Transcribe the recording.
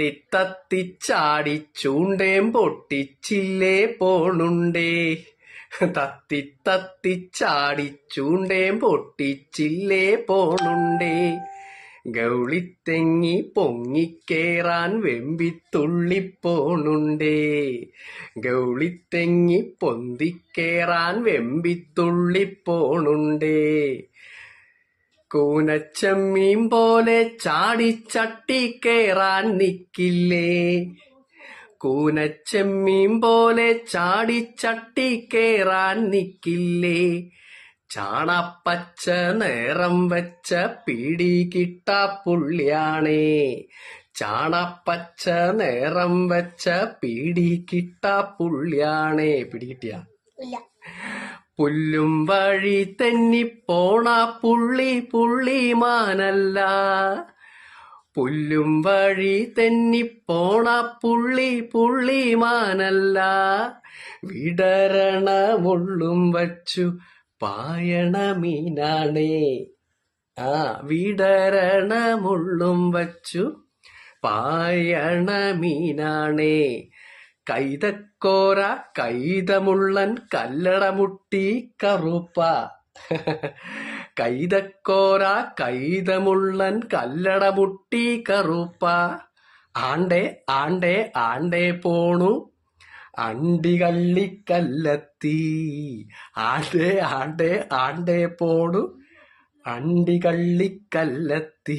തത്തി തത്തി ചാടി ചൂണ്ടേം പൊട്ടിച്ചില്ലേ പോണുണ്ടേ? തത്തിത്തത്തിച്ചാടി തത്തി ചാടി ചൂണ്ടേം പൊട്ടിച്ചില്ലേ പോണുണ്ടേ? ഗൗളിത്തെങ്ങി പൊങ്ങിക്കേറാൻ വെമ്പിത്തുള്ളിപ്പോണുണ്ടേ? ഗൗളിത്തെങ്ങി പൊന്തിക്കേറാൻ വെമ്പിത്തുള്ളിപ്പോണുണ്ടേ? കൂനച്ചമ്മീൻ പോലെ ചാടിച്ചട്ടി കേറാൻ നിക്കില്ലേ? കൂനച്ചമ്മീൻ പോലെ ചാടിച്ചട്ടി കേറാൻ നിക്കില്ലേ? ചാണപ്പച്ച നേരം വെച്ച പിടി കിട്ട പുള്ളിയാണേ. ചാണപ്പച്ച നേരം വെച്ച പിടി കിട്ട പുള്ളിയാണേ. പിടി കിട്ടിയ? പുല്ലും വഴി തെന്നിപ്പോണ പുള്ളി പുള്ളിമാനല്ല പുല്ലും വഴി തെന്നിപ്പോണ പുള്ളി പുള്ളിമാനല്ല വിടരണ മുള്ളും വച്ചു പായണ മീനാണേ. ആ വിടരണ മുള്ളും വച്ചു പായണ മീനാണേ. കൈതക്കോര കൈതമുള്ളൻ കല്ലടമുട്ടി കറുപ്പ. കൈതക്കോര കൈതമുള്ളൻ കല്ലടമുട്ടി കറുപ്പ. ആണ്ടേ ആണ്ടേ ആണ്ടേ പോണു. അണ്ടികള്ളിക്കല്ലത്തി ആണ്ടേ ആണ്ടേ ആണ്ടേ പോണു. അണ്ടികള്ളിക്കല്ലെത്തി